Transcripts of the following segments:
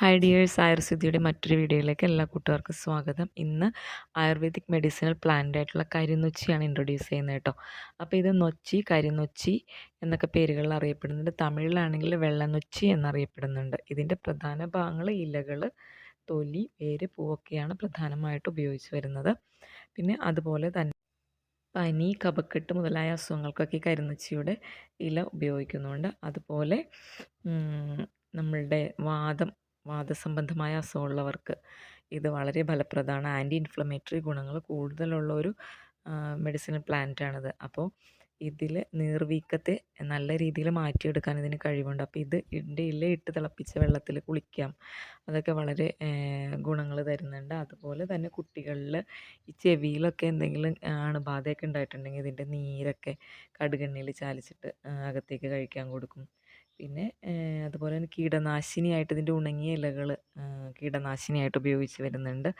Hi dears ആയുർവേദിയുടെ മറ്റൊരു വീഡിയോയിലേക്ക് എല്ലാ കൂട്ടുകാർക്കും സ്വാഗതം. ഇന്ന് ആയുർവേദിക് മെഡിസിനൽ പ്ലാന്റ് ആയിട്ടുള്ള കരിനൊച്ചിയാണ് ഇൻട്രൊഡ്യൂസ് ചെയ്യുന്നത് കേട്ടോ. അപ്പോൾ ഇത് നൊച്ചി കരിനൊച്ചി എന്നൊക്കെ പേരുകളിൽ അറിയപ്പെടുന്നുണ്ട്. തമിഴിലാണെങ്കിൽ വെള്ളനൊച്ചി എന്നറിയപ്പെടുന്നുണ്ട്. ഇതിന്റെ പ്രധാന ഭാഗങ്ങൾ ഇലകൾ തൊലി വേര് പൂവൊക്കെയാണ് പ്രധാനമായിട്ട് ഉപയോഗിച്ച് വരുന്നത്. പിന്നെ അതുപോലെ തന്നെ പനി കപക്കെട്ട് മുതലായ അസുഖങ്ങൾക്കൊക്കെ കരിനൊച്ചിയുടെ ഇല ഉപയോഗിക്കുന്നുണ്ട്. അതുപോലെ നമ്മളുടെ വാദം വാദസംബന്ധമായ അസുഖമുള്ളവർക്ക് ഇത് വളരെ ഫലപ്രദമാണ്. ആന്റി ഇൻഫ്ലമേറ്ററി ഗുണങ്ങൾ കൂടുതലുള്ള ഒരു മെഡിസിനൽ പ്ലാന്റാണിത്. അപ്പോൾ ഇതിൽ നീർവീക്കത്തെ നല്ല രീതിയിൽ മാറ്റിയെടുക്കാൻ ഇതിന് കഴിവുണ്ട്. അപ്പോൾ ഇത് ഇതിന്റെ ഇല ഇട്ട് തിളപ്പിച്ച വെള്ളത്തിൽ കുളിക്കാം. അതൊക്കെ വളരെ ഗുണങ്ങൾ തരുന്നുണ്ട്. അതുപോലെ തന്നെ കുട്ടികളിൽ ഈ ചെവിയിലൊക്കെ എന്തെങ്കിലും അണുബാധയൊക്കെ ഉണ്ടായിട്ടുണ്ടെങ്കിൽ ഇതിന്റെ നീരൊക്കെ കടുകെണ്ണയിൽ ചാലിച്ചിട്ട് അകത്തേക്ക് കഴിക്കാൻ കൊടുക്കും. പിന്നെ അതുപോലെ തന്നെ കീടനാശിനിയായിട്ട് ഇതിന്റെ ഉണങ്ങിയ ഇലകൾ കീടനാശിനിയായിട്ട് ഉപയോഗിച്ച് വരുന്നുണ്ട്.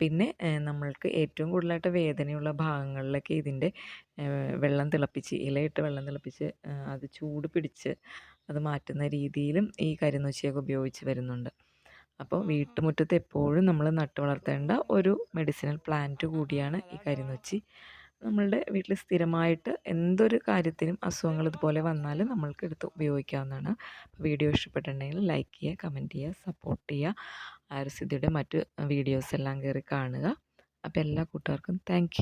പിന്നെ നമ്മൾക്ക് ഏറ്റവും കൂടുതലായിട്ട് വേദനയുള്ള ഭാഗങ്ങളിലൊക്കെ ഇതിന്റെ വെള്ളം തിളപ്പിച്ച് ഇലയിട്ട് വെള്ളം തിളപ്പിച്ച് അത് ചൂട് പിടിച്ച് അത് മാറ്റുന്ന രീതിയിലും ഈ കരിനൊച്ചിയൊക്കെ ഉപയോഗിച്ച് വരുന്നുണ്ട്. അപ്പോൾ വീട്ടുമുറ്റത്ത് എപ്പോഴും നമ്മൾ നട്ടു വളർത്തേണ്ട ഒരു മെഡിസിനൽ പ്ലാന്റ് കൂടിയാണ് ഈ കരിനൊച്ചി നമ്മളുടെ വീട്ടിൽ സ്ഥിരമായിട്ട് എന്തൊരു കാര്യത്തിനും അസുഖങ്ങൾ ഇതുപോലെ വന്നാൽ നമ്മൾക്ക് എടുത്ത് ഉപയോഗിക്കാവുന്നതാണ്. വീഡിയോ ഇഷ്ടപ്പെട്ടിട്ടുണ്ടെങ്കിൽ ലൈക്ക് ചെയ്യുക കമന്റ് ചെയ്യുക സപ്പോർട്ട് ചെയ്യുക. ആയുർസിദ്ധിയുടെ മറ്റ് വീഡിയോസ് എല്ലാം കയറി കാണുക. അപ്പോൾ എല്ലാ കൂട്ടുകാർക്കും താങ്ക്